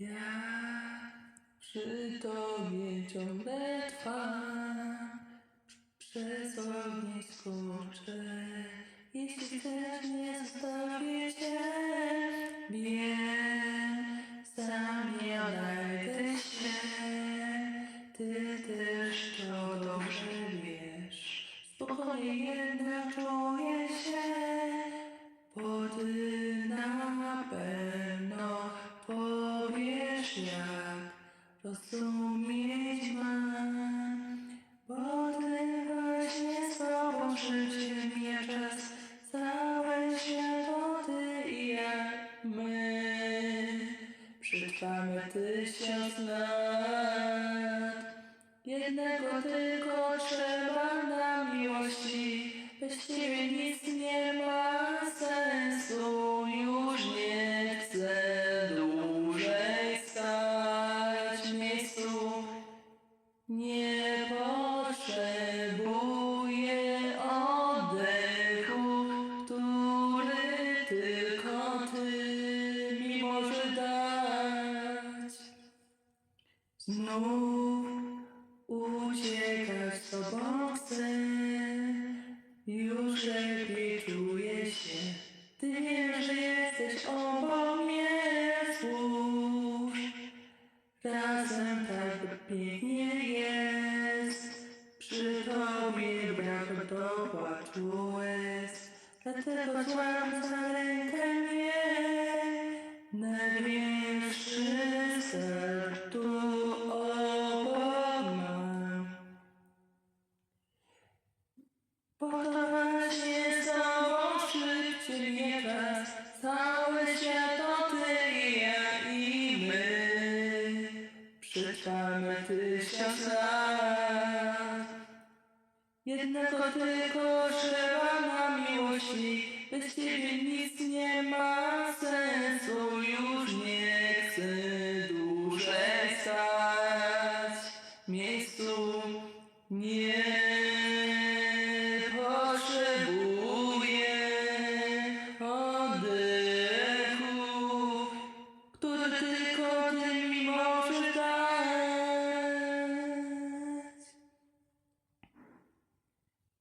Ja przy Tobie ciągle trwam, przez ognie skoczę, jeśli też nie zostawię rozumieć mam, bo Ty właśnie z Tobą życie mieszasz, całe świat Ty i ja, my przetrwamy tysiąc lat. Jednego tylko trzeba na miłości, Znów uciekać z tobą chcę, już lepiej czuję się. Ty wiesz, że jesteś obok mnie, spójrz. Razem tak pięknie jest, przy tobie brak do płaczu łez. Dlatego złam za rękę mnie, Przetrwamy tysiąc lat. Jednego tylko trzeba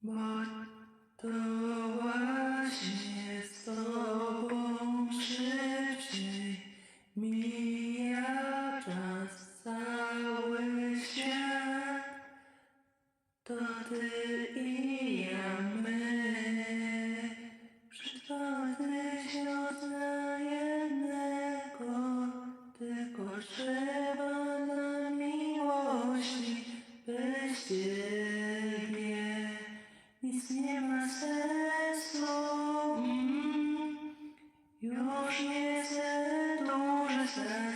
Bo to właśnie z Tobą szybciej mija czas cały świat. To Ty i ja, my, przypadły się dla jednego, tylko że Russia.